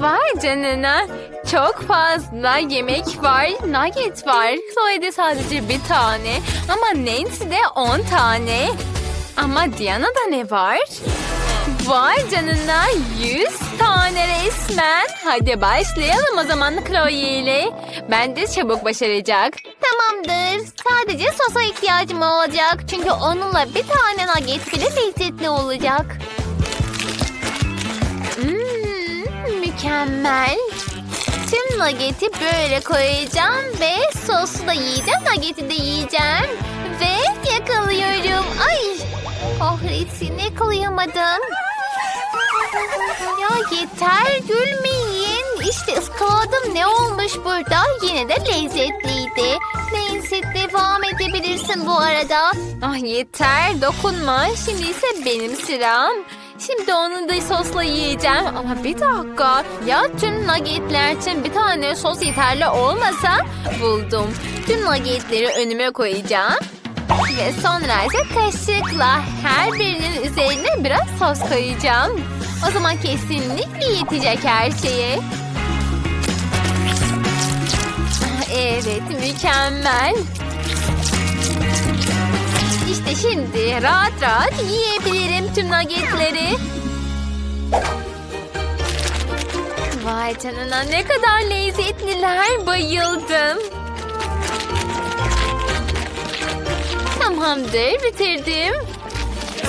Vay canına. Çok fazla yemek var. Nugget var. Chloe'de sadece bir tane. Ama Nancy'de on tane. Ama Diana'da ne var? Vay canına 100 tane resmen. Hadi başlayalım o zaman Chloe ile. Bence çabuk başaracak. Tamamdır. Sadece sosa ihtiyacım olacak. Çünkü onunla bir tane nugget bile lezzetli olacak. Mükemmel. Tüm nugget'i böyle koyacağım ve sosu da yiyeceğim, nugget'i de yiyeceğim. Ve yakalıyorum. Ay! Kahretsin yakalayamadım. Ya yeter gülmeyin. İşte ıskaladım ne olmuş burada. Yine de lezzetliydi. Neyse devam edebilirsin bu arada. Ah yeter dokunma. Şimdi ise benim sıram. Şimdi onu da sosla yiyeceğim. Ama bir dakika. Ya tüm nuggetler için bir tane sos yeterli olmasa buldum. Tüm nuggetleri önüme koyacağım. Ve sonra ise kaşıkla her birinin üzerine biraz sos koyacağım. O zaman kesinlikle yetecek her şeye. Ah, Evet mükemmel. İşte şimdi rahat rahat yiyebilirim tüm nuggetleri. Vay canına ne kadar lezzetliler bayıldım. Tamamdır bitirdim.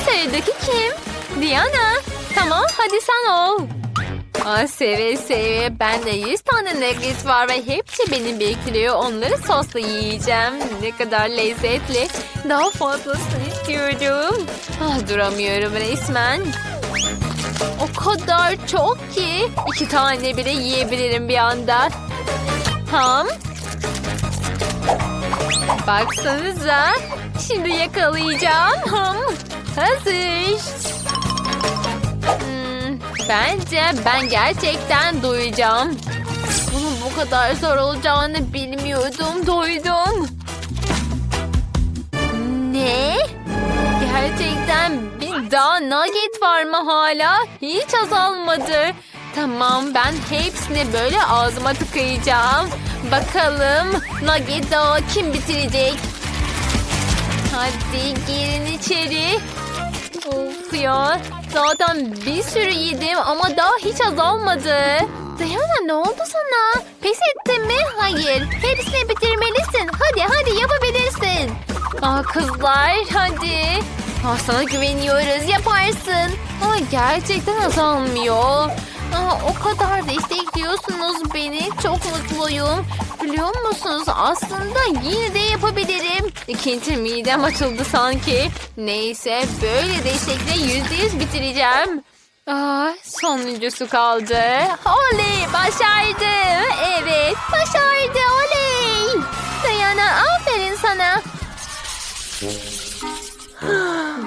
Sıradaki kim? Diana. Tamam hadi sen ol. Aa, seve seve. Bende 100 tane nugget var ve hepsi beni bekliyor. Onları sosla yiyeceğim. Ne kadar lezzetli. Daha fazlasını istiyorum. Ah, duramıyorum resmen. O kadar çok ki. iki tane bile yiyebilirim bir anda. Ham. Baksanıza. Şimdi yakalayacağım. Ham. Hazır. Bence ben gerçekten doyacağım. Bunun bu kadar zor olacağını bilmiyordum. Doydum. Ne? Gerçekten bir daha nugget var mı hala? Hiç azalmadı. Tamam ben hepsini böyle ağzıma tıkayacağım. Bakalım nugget daha kim bitirecek? Hadi girin içeri. Of ya. Zaten bir sürü yedim ama daha hiç azalmadı. Dayana ne oldu sana? Pes ettin mi? Hayır. Hepsini bitirmelisin. Hadi hadi yapabilirsin. Aa kızlar hadi. Aa, sana güveniyoruz yaparsın. Ama gerçekten azalmıyor. Aa, o kadar destekliyorsunuz beni. Çok mutluyum. Biliyor musunuz aslında yine de yapabilirim. İkinci midem açıldı sanki. Neyse böyle destekle yüzde yüz bitireceğim. Aa, sonuncusu kaldı. Oley başardım. Evet başardı oley. Dayana aferin sana.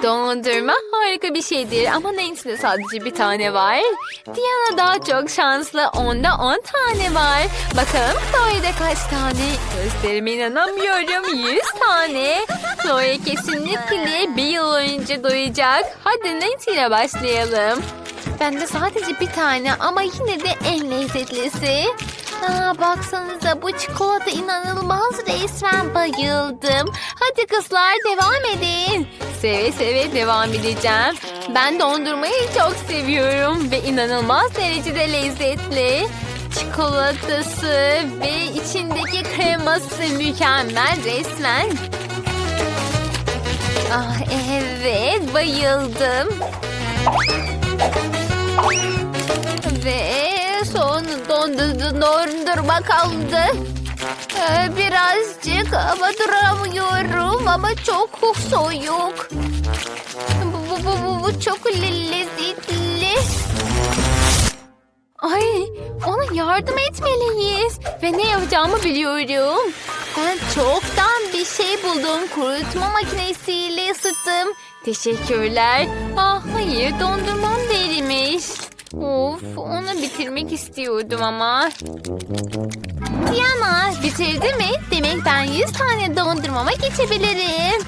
Dondurma harika bir şeydir ama Nancy'de sadece bir tane var. Diana daha çok şanslı. Onda on tane var. Bakalım Chloe'de kaç tane? Gösterime inanamıyorum. Yüz tane. Chloe kesinlikle bir yıl önce doyacak. Hadi Nancy ile başlayalım. Bende sadece bir tane ama yine de en lezzetlisi. Aa, baksanıza bu çikolata inanılmaz resmen bayıldım. Hadi kızlar devam edin. Seve seve devam edeceğim. Ben dondurmayı çok seviyorum ve inanılmaz derecede lezzetli. Çikolatası ve içindeki kreması mükemmel resmen. Ah evet bayıldım. Ve dondurma kaldı. Ee, birazcık ama duramıyorum ama çok soğuk. Bu, bu, bu, bu, çok le- lezzetli. Ay ona yardım etmeliyiz. Ve ne yapacağımı biliyorum. Ben çoktan bir şey buldum. Kurutma makinesiyle ısıttım. Teşekkürler. Ah hayır dondurmam erimiş. Of onu bitirmek istiyordum ama. Diana bitirdi mi? Demek ben 100 tane dondurmama geçebilirim.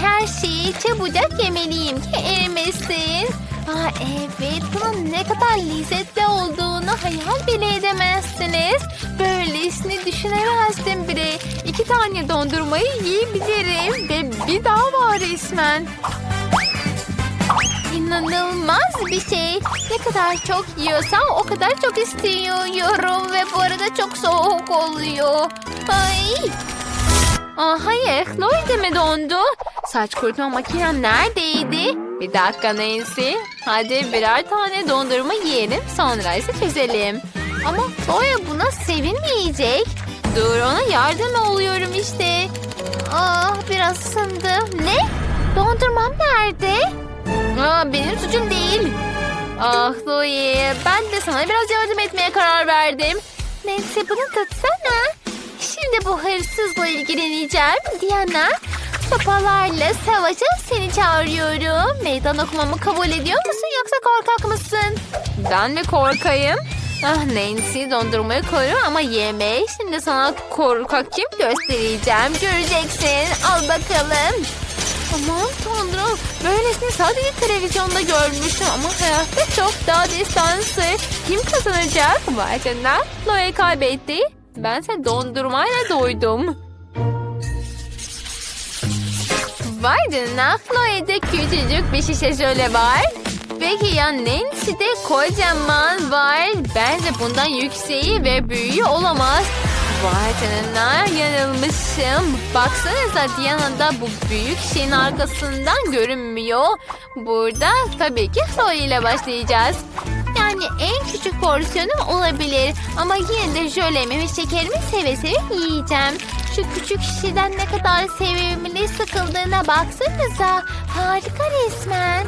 Her şeyi çabucak yemeliyim ki erimesin. Aa, evet bunun ne kadar lezzetli olduğunu hayal bile edemezsiniz. Böylesini düşünemezdim bile. İki tane dondurmayı yiyebilirim ve bir daha var resmen. İnanılmaz bir şey. Ne kadar çok yiyorsam o kadar çok istiyorum ve bu arada çok soğuk oluyor. Ay. Aa, hayır, Chloe mi dondu? Saç kurutma makinem neredeydi? Bir dakika Nancy. Hadi birer tane dondurma yiyelim sonra ise çözelim. Ama Chloe buna sevinmeyecek. Dur ona yardım oluyorum işte. Ah biraz ısındım. Ne? Dondurmam nerede? Aa, benim suçum değil. Ah Chloe ben de sana biraz yardım etmeye karar verdim. Neyse bunu tutsana. Şimdi bu hırsızla ilgileneceğim. Diana sopalarla savaşa seni çağırıyorum. Meydan okumamı kabul ediyor musun yoksa korkak mısın? Ben mi korkayım? Ah Nancy dondurmayı koru ama yeme. Şimdi sana korkak kim göstereceğim. Göreceksin. Al bakalım. Aman tanrım. Böylesini sadece televizyonda görmüştüm ama hayatta çok daha destansı. Kim kazanacak? Vay canına. Chloe kaybetti. Bense dondurmayla doydum. Vay canına. Chloe'de küçücük bir şişe şöyle var. Peki ya Nancy'de kocaman var. Bence bundan yükseği ve büyüğü olamaz. Vay canına yanılmışım. Baksanıza Diana'da bu büyük şeyin arkasından görünmüyor. Burada tabii ki Chloe ile başlayacağız. Yani en küçük porsiyonum olabilir. Ama yine de jölemi ve şekerimi seve seve yiyeceğim. Şu küçük şişeden ne kadar sevimli sıkıldığına baksanıza. Harika resmen.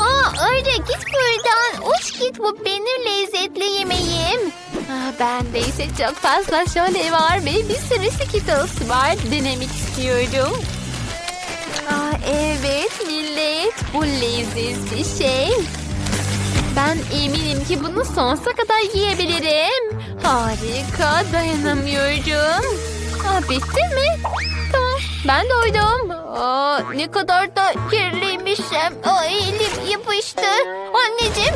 Aa öyle git buradan. Uç git bu benim lezzetli yemeğim. Ah, bende ise çok fazla şöyle var ve bir sürü Skittles var. Denemek istiyorum. Ah, evet millet bu leziz bir şey. Ben eminim ki bunu sonsuza kadar yiyebilirim. Harika dayanamıyorum. Aa, bitti mi? Tamam ben doydum. Aa, ne kadar da kirliymişim. Aa, elim yapıştı. Anneciğim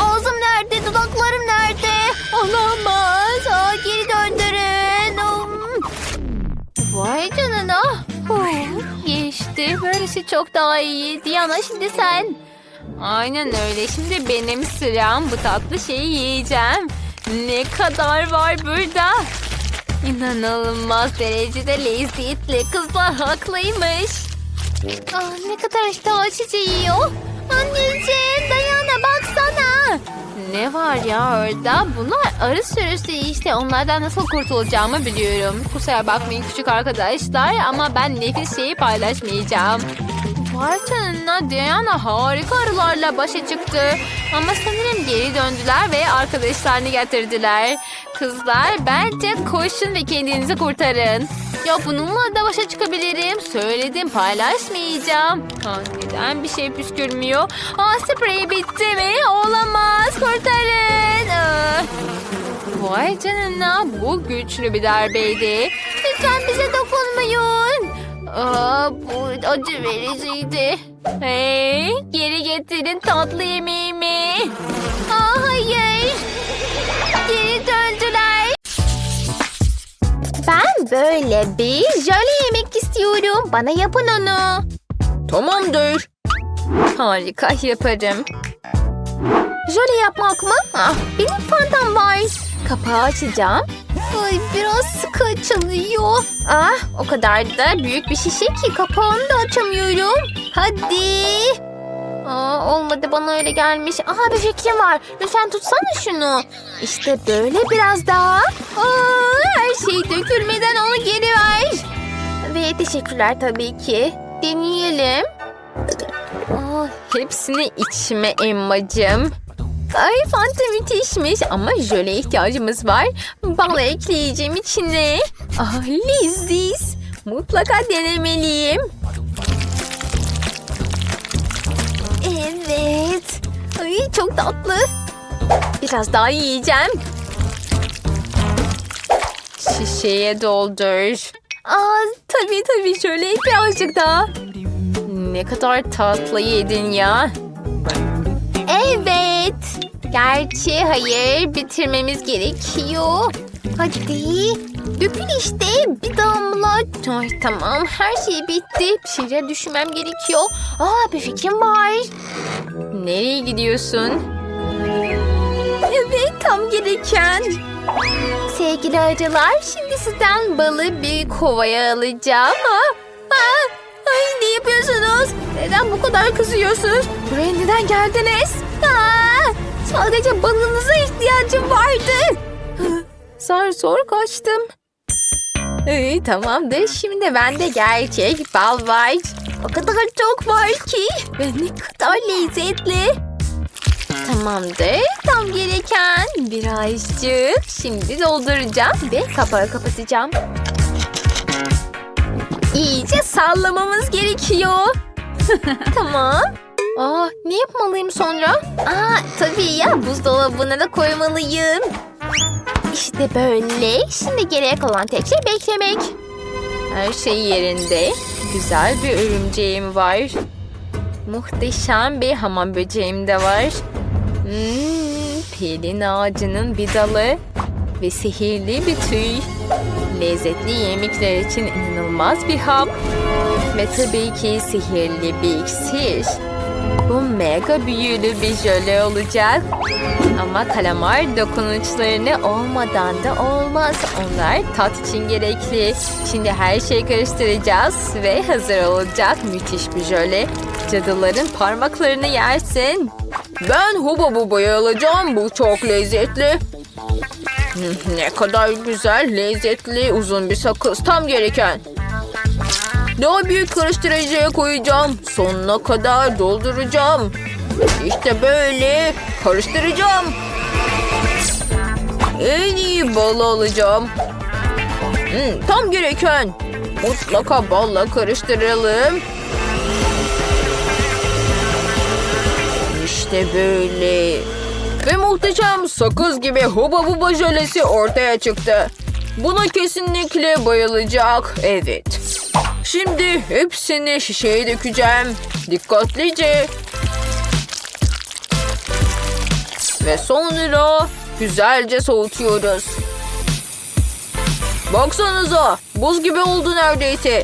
ağzım nerede dudaklarım nerede? Olamaz. Aa, geri döndürün. Um. Vay canına. Huh, geçti. Böylesi çok daha iyi. Diana şimdi sen. Aynen öyle. Şimdi benim sıram. Bu tatlı şeyi yiyeceğim. Ne kadar var burada? İnanılmaz derecede lezzetli. Kızlar haklıymış. Aa, ne kadar işte açıcı yiyor. Anneciğim Dayana baksana. Ne var ya orada? Bunlar arı sürüsü işte. Onlardan nasıl kurtulacağımı biliyorum. Kusura bakmayın küçük arkadaşlar ama ben nefis şeyi paylaşmayacağım. Vay Diana harika arılarla başa çıktı. Ama sanırım geri döndüler ve arkadaşlarını getirdiler. Kızlar bence koşun ve kendinizi kurtarın. Ya bununla da başa çıkabilirim. Söyledim paylaşmayacağım. Aa, neden bir şey püskürmüyor? Aa sprey bitti mi? Olamaz kurtarın. Aa. Vay canına bu güçlü bir darbeydi. Lütfen bize dokunmayın. Aa, bu acı vericiydi. Hey, geri getirin tatlı yemeğimi. Aa, hayır. Geri döndüler. Ben böyle bir jöle yemek istiyorum. Bana yapın onu. Tamamdır. Harika yaparım. Jöle yapmak mı? Ah, benim fantam var. Kapağı açacağım. Ay biraz sıkı açılıyor. Ah, o kadar da büyük bir şişe ki Kapağını da açamıyorum. Hadi. Aa, olmadı bana öyle gelmiş. Aha bir fikrim var. Lütfen tutsana şunu. İşte böyle biraz daha. Aa, her şey dökülmeden onu geri ver. Ve teşekkürler tabii ki. Deneyelim. Aa, hepsini içme Emma'cığım. Ay Fanta müthişmiş ama jöle ihtiyacımız var. Bal ekleyeceğim içine. Ah leziz. Mutlaka denemeliyim. Evet. Ay çok tatlı. Biraz daha yiyeceğim. Şişeye doldur. Aa tabii tabii şöyle birazcık daha. Ne kadar tatlı yedin ya. Evet. Gerçi hayır bitirmemiz gerekiyor. Hadi dökül işte bir damla. Ay, tamam her şey bitti. Bir şeyler düşünmem gerekiyor. Aa bir fikrim var. Nereye gidiyorsun? Evet tam gereken. Sevgili arılar şimdi sizden balı bir kovaya alacağım. Ha? Ha? Ay ne yapıyorsunuz? Neden bu kadar kızıyorsunuz? Buraya neden geldiniz? Aa, sadece balınıza ihtiyacım vardı. Zar zor kaçtım. İyi tamamdır. Şimdi bende gerçek bal var. O kadar çok var ki. Ve ne kadar lezzetli. Tamamdır. Tam gereken birazcık. Şimdi dolduracağım ve kapağı kapatacağım. İyice sallamamız gerekiyor. tamam. Aa, ne yapmalıyım sonra? Aa, tabii ya buzdolabına da koymalıyım. İşte böyle. Şimdi geriye kalan tek şey beklemek. Her şey yerinde. Güzel bir örümceğim var. Muhteşem bir hamam böceğim de var. Hmm, pelin ağacının bir dalı ve sihirli bir tüy. Lezzetli yemekler için inanılmaz bir hap. Ve tabii ki sihirli bir iksir. Bu mega büyülü bir jöle olacak. Ama kalamar dokunuşlarını olmadan da olmaz. Onlar tat için gerekli. Şimdi her şeyi karıştıracağız ve hazır olacak müthiş bir jöle. Cadıların parmaklarını yersin. Ben huba bubayı alacağım. Bu çok lezzetli. Ne kadar güzel, lezzetli, uzun bir sakız. Tam gereken. Daha büyük karıştırıcıya koyacağım. Sonuna kadar dolduracağım. İşte böyle karıştıracağım. En iyi balı alacağım. Hmm, tam gereken. Mutlaka balla karıştıralım. İşte böyle. Ve muhteşem sakız gibi huba buba jölesi ortaya çıktı. Buna kesinlikle bayılacak. Evet. Şimdi hepsini şişeye dökeceğim. Dikkatlice. Ve sonra güzelce soğutuyoruz. Baksanıza buz gibi oldu neredeyse.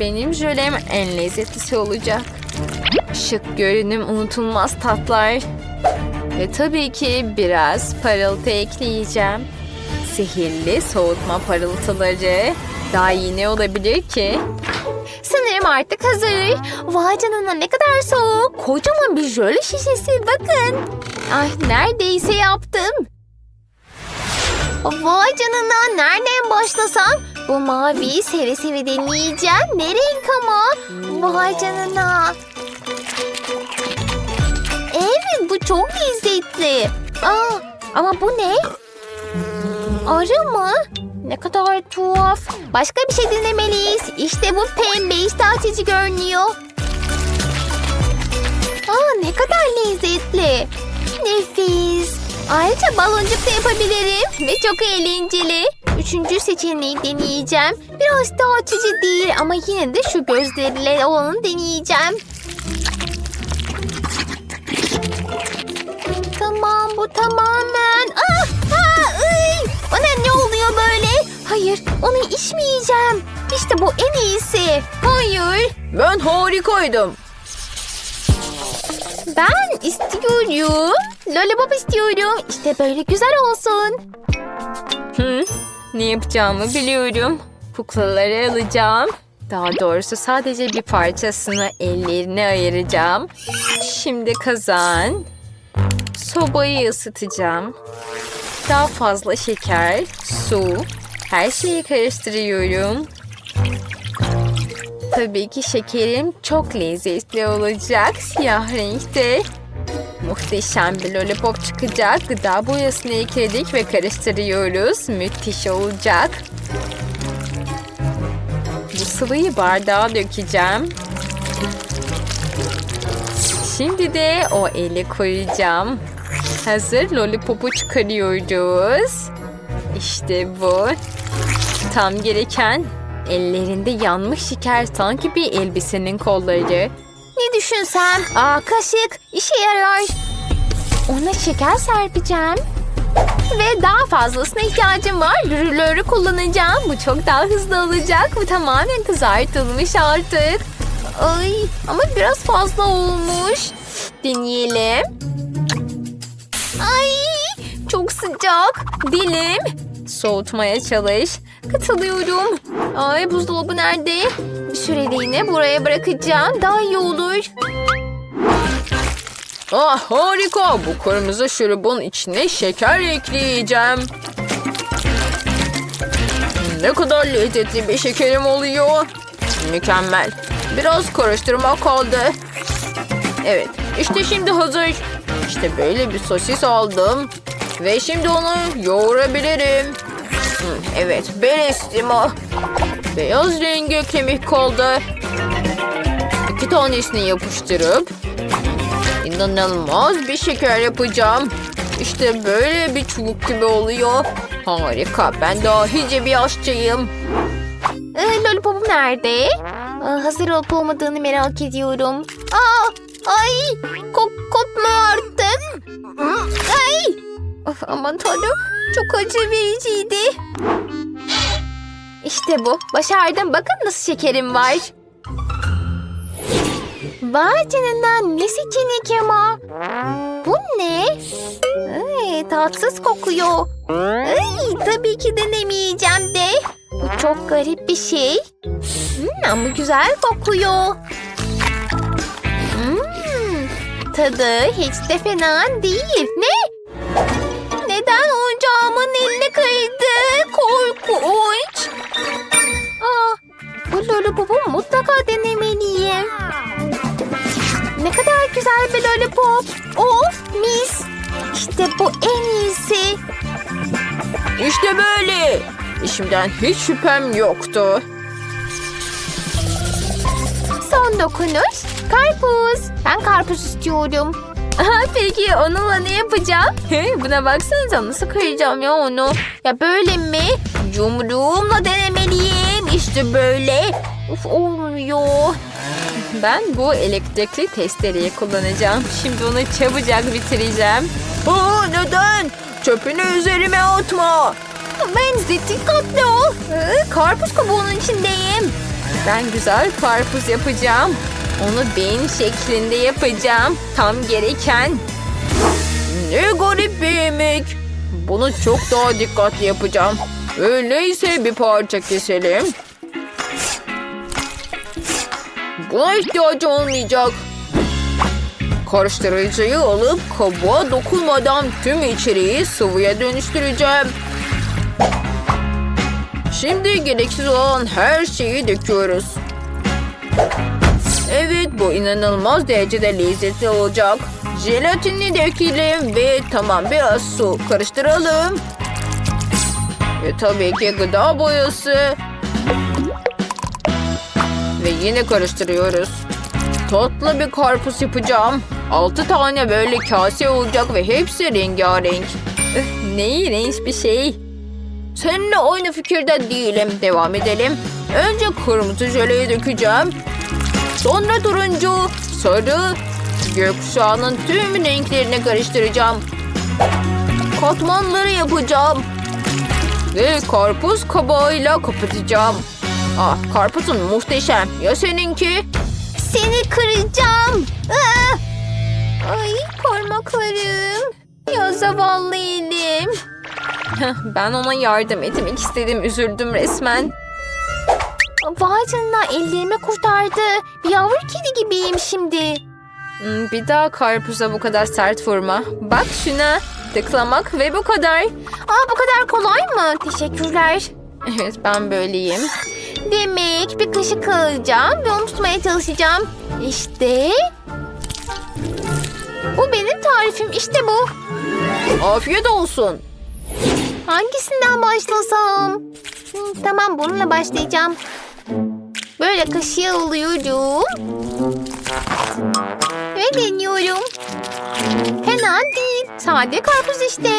Benim jölem en lezzetlisi olacak. Şık görünüm unutulmaz tatlar. Ve tabii ki biraz parıltı ekleyeceğim. Sihirli soğutma parıltıları. Daha iyi ne olabilir ki? Sanırım artık hazır. Vay canına ne kadar soğuk. Kocaman bir jöle şişesi bakın. Ay neredeyse yaptım. Vay canına nereden başlasam? Bu maviyi seve seve deneyeceğim. Ne renk ama? Vay canına. Evet bu çok lezzetli. Aa, ama bu ne? Arı mı? Ne kadar tuhaf. Başka bir şey denemeliyiz. İşte bu pembe iştah açıcı görünüyor. Aa ne kadar lezzetli. Nefis. Ayrıca baloncuk da yapabilirim ve çok eğlenceli. Üçüncü seçeneği deneyeceğim. Biraz daha açıcı değil ama yine de şu gözleriyle olanı deneyeceğim. Tamam bu tamamen. Ah, ah, Bana ne oluyor böyle? Hayır onu içmeyeceğim. İşte bu en iyisi. Hayır. Ben harikaydım. Ben istiyorum. Lollipop istiyorum. İşte böyle güzel olsun. Hı, ne yapacağımı biliyorum. Kuklaları alacağım. Daha doğrusu sadece bir parçasını ellerine ayıracağım. Şimdi kazan. Sobayı ısıtacağım. Daha fazla şeker, su, her şeyi karıştırıyorum. Tabii ki şekerim çok lezzetli olacak. Siyah renkte. Muhteşem bir lollipop çıkacak. Gıda boyasını ekledik ve karıştırıyoruz. Müthiş olacak. Bu sıvıyı bardağa dökeceğim. Şimdi de o eli koyacağım. Hazır lollipopu çıkarıyoruz. İşte bu. Tam gereken ellerinde yanmış şeker sanki bir elbisenin kolları. Ne düşünsem? Aa kaşık işe yarar. Ona şeker serpeceğim. Ve daha fazlasına ihtiyacım var. Rülörü kullanacağım. Bu çok daha hızlı olacak. Bu tamamen kızartılmış artık. Ay ama biraz fazla olmuş. Deneyelim. Ay çok sıcak. Dilim. Soğutmaya çalış. Katılıyorum. Ay buzdolabı nerede? Bir süreliğine buraya bırakacağım. Daha iyi olur. Ah harika. Bu kırmızı şurubun içine şeker ekleyeceğim. Ne kadar lezzetli bir şekerim oluyor. Mükemmel. Biraz karıştırma kaldı. Evet, işte şimdi hazır. İşte böyle bir sosis aldım. Ve şimdi onu yoğurabilirim. Evet, belestimo. Beyaz rengi kemik kaldı. İki tanesini yapıştırıp İnanılmaz bir şeker yapacağım. İşte böyle bir çubuk gibi oluyor. Harika. Ben dahice bir aşçıyım. Ee, lollipopum nerede? Aa, hazır olup olmadığını merak ediyorum. Aa, ay, kop, kopma artık. Ay. Of, aman tanrım, çok acı vericiydi. İşte bu, başardım. Bakın nasıl şekerim var. Vay canına ne seçenek ama. Bu ne? Ay, tatsız kokuyor. Ay, tabii ki denemeyeceğim de. Bu çok garip bir şey. Hmm, ama güzel kokuyor. Tadı hiç de fena değil. Ne? Neden ocağımın eline kaydı? Korkunç. Aa, bu lollipopu mutlaka denemeliyim. Ne kadar güzel bir lollipop. Of mis. İşte bu en iyisi. İşte böyle. İşimden hiç şüphem yoktu. Son dokunuş. Karpuz. Ben karpuz istiyorum. Peki onunla ne yapacağım? Buna baksanıza nasıl kıracağım ya onu. Ya böyle mi? Yumruğumla denemeliyim. İşte böyle. Uf olmuyor. Ben bu elektrikli testereyi kullanacağım. Şimdi onu çabucak bitireceğim. Aa, neden? Çöpünü üzerime atma. Ben dikkatli ol. Ee, Karpuz kabuğunun içindeyim. Ben güzel karpuz yapacağım. Onu beyin şeklinde yapacağım. Tam gereken. Ne garip bir yemek. Bunu çok daha dikkatli yapacağım. Öyleyse bir parça keselim. Buna ihtiyacı olmayacak. Karıştırıcıyı alıp kabuğa dokunmadan tüm içeriği sıvıya dönüştüreceğim. Şimdi gereksiz olan her şeyi döküyoruz. Bu inanılmaz derecede lezzetli olacak. Jelatini dökelim ve tamam biraz su karıştıralım. Ve tabii ki gıda boyası. Ve yine karıştırıyoruz. Tatlı bir karpuz yapacağım. Altı tane böyle kase olacak ve hepsi rengarenk. Üf, ne iğrenç bir şey. Seninle aynı fikirde değilim. Devam edelim. Önce kırmızı jöleyi dökeceğim. Sonra turuncu, sarı, gökkuşağının tüm renklerini karıştıracağım. Katmanları yapacağım. Ve karpuz kabağıyla kapatacağım. Ah, karpuzun muhteşem. Ya seninki? Seni kıracağım. Aa! Ay parmaklarım. Ya zavallı elim. Ben ona yardım etmek istedim. Üzüldüm resmen. Vay canına ellerimi kurtardı. Bir yavru kedi gibiyim şimdi. Hmm, Bir daha karpuza bu kadar sert vurma. Bak şuna. Tıklamak ve bu kadar. Aa bu kadar kolay mı? Teşekkürler. Evet ben böyleyim. Demek bir kaşık alacağım ve onu tutmaya çalışacağım. İşte. Bu benim tarifim. İşte bu. Afiyet olsun. Hangisinden başlasam? Tamam bununla başlayacağım. Böyle kaşığı alıyorum. Ve deniyorum. Fena değil. Sade karpuz işte.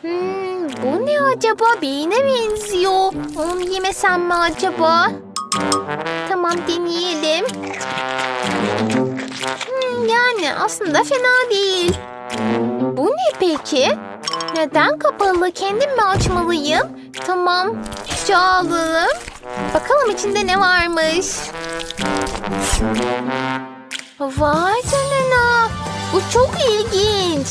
Hmm, bu ne acaba? Beyine benziyor. Onu yemesem mi acaba? Tamam deneyelim. Hmm, yani aslında fena değil. Bu ne peki? Neden kapalı? Kendim mi açmalıyım? Tamam. Şu alalım. Bakalım içinde ne varmış. Vay canına. Bu çok ilginç.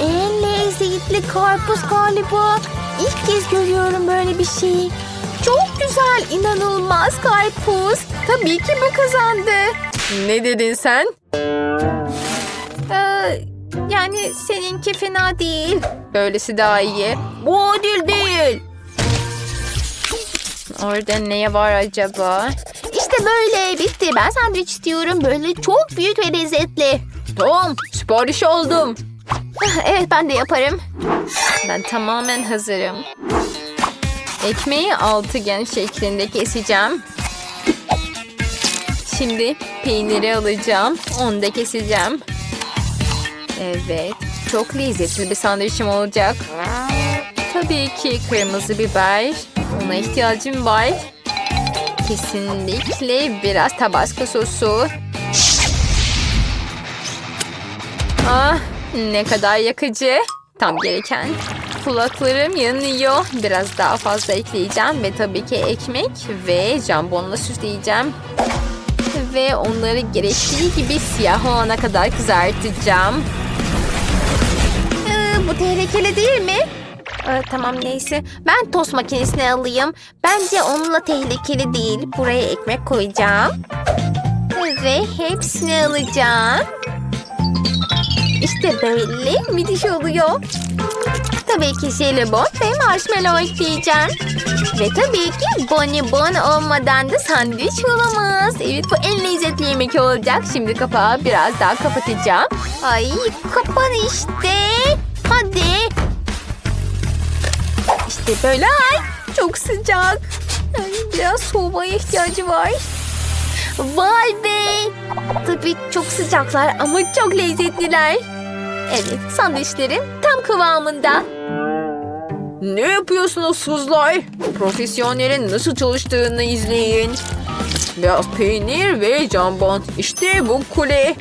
En lezzetli karpuz galiba. İlk kez görüyorum böyle bir şey. Çok güzel, inanılmaz karpuz. Tabii ki bu kazandı. Ne dedin sen? Ee, yani seninki fena değil. Böylesi daha iyi. Bu adil değil. Orada ne var acaba? İşte böyle bitti. Ben sandviç istiyorum. Böyle çok büyük ve lezzetli. Tamam, sipariş aldım. Evet ben de yaparım. Ben tamamen hazırım. Ekmeği altıgen şeklinde keseceğim. Şimdi peyniri alacağım. Onu da keseceğim. Evet. Çok lezzetli bir sandviçim olacak. Tabii ki kırmızı biber. Ona ihtiyacım var. Kesinlikle biraz tabasco sosu. Ah ne kadar yakıcı. Tam gereken. Kulaklarım yanıyor. Biraz daha fazla ekleyeceğim ve tabii ki ekmek ve jambonla süsleyeceğim. Ve onları gerektiği gibi siyah olana kadar kızartacağım. Ee, bu tehlikeli değil mi? Ee, tamam neyse. Ben tost makinesini alayım. Bence onunla tehlikeli değil. Buraya ekmek koyacağım. Ve hepsini alacağım. İşte böyle müthiş oluyor. Tabii ki jelibon ve marshmallow ekleyeceğim. Ve tabii ki bonibon olmadan da sandviç olamaz. Evet bu en lezzetli yemek olacak. Şimdi kapağı biraz daha kapatacağım. Ay kapan işte. İşte böyle. Ay çok sıcak. Ay, biraz soğumaya ihtiyacı var. Vay be. Tabii çok sıcaklar ama çok lezzetliler. Evet sandviçlerim tam kıvamında. Ne yapıyorsunuz kızlar? Profesyonelin nasıl çalıştığını izleyin. Biraz peynir ve jambon. İşte bu kule.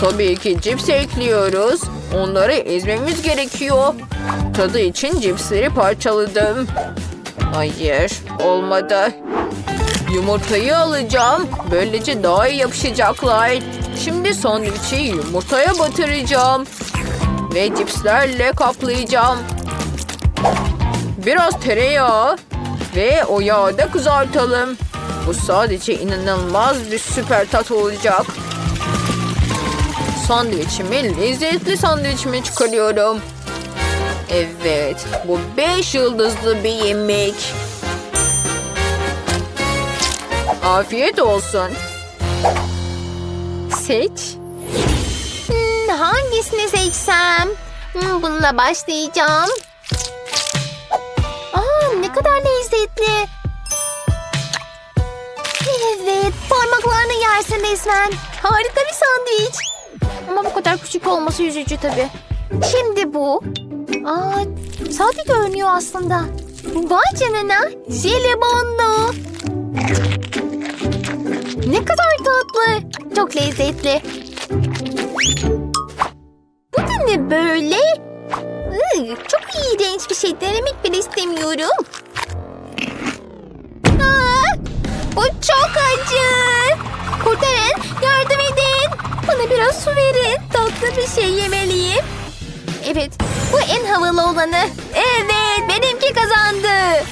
Tabii ki cips ekliyoruz. Onları ezmemiz gerekiyor. Tadı için cipsleri parçaladım. Hayır, olmadı. Yumurtayı alacağım. Böylece daha iyi yapışacaklar. Şimdi sandviçi yumurtaya batıracağım. Ve cipslerle kaplayacağım. Biraz tereyağı ve o yağı da kızartalım. Bu sadece inanılmaz bir süper tat olacak. Sandviçimi lezzetli sandviçimi çıkarıyorum. Evet, bu beş yıldızlı bir yemek. Afiyet olsun. Seç. Hmm, hangisini seçsem? Hmm, bununla başlayacağım. Aa, ne kadar lezzetli. Evet, parmaklarını yersin resmen. Harika bir sandviç. Ama bu kadar küçük olması üzücü tabii. Şimdi bu. Aa, sade görünüyor aslında. Vay canına, jelibonlu. Ne kadar tatlı. Çok lezzetli. Bu da ne böyle? Iı, çok iğrenç bir şey. Denemek bile istemiyorum. Aa, bu çok acı. Kurtarın, yardım edin. Bana biraz su verin. Tatlı bir şey yemeliyim. Evet, bu en havalı olanı. Evet, benimki kazandı.